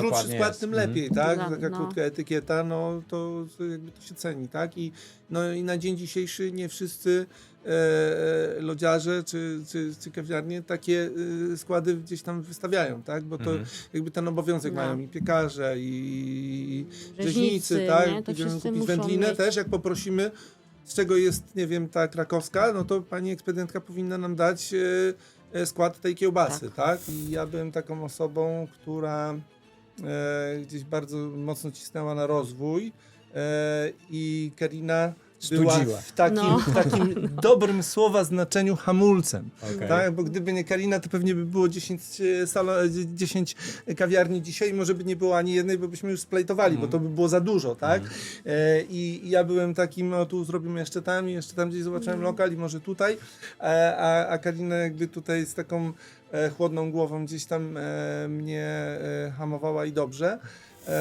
krótszy skład, jest. tym Mhm. lepiej, tak? Dla- Taka no. krótka etykieta, no to to jakby to się ceni, tak? I, no i na dzień dzisiejszy nie wszyscy e, e, lodziarze czy, czy, czy kawiarnie takie e, składy gdzieś tam wystawiają, tak? Bo to Mhm. jakby ten obowiązek No. mają i piekarze, i Rzeźnicy, rzeźnicy, tak? nie? To kupić wędlinę mieć. też, jak poprosimy, z czego jest, nie wiem, ta krakowska, no to pani ekspedyentka powinna nam dać e, e, skład tej kiełbasy, tak? I ja byłem taką osobą, która gdzieś bardzo mocno cisnęła na rozwój. E, i Karina była Studziła. w takim, No. w takim dobrym słowa znaczeniu hamulcem. Okej. Tak, bo gdyby nie Karina, to pewnie by było 10, e, salo, e, 10 kawiarni dzisiaj, może by nie było ani jednej, bo byśmy już splejtowali, bo to by było za dużo, tak? E, I ja byłem takim, no tu zrobimy jeszcze tam i jeszcze tam gdzieś zobaczyłem lokal i może tutaj, e, a, a Karina jakby tutaj z taką e, chłodną głową gdzieś tam e, mnie e, hamowała i dobrze.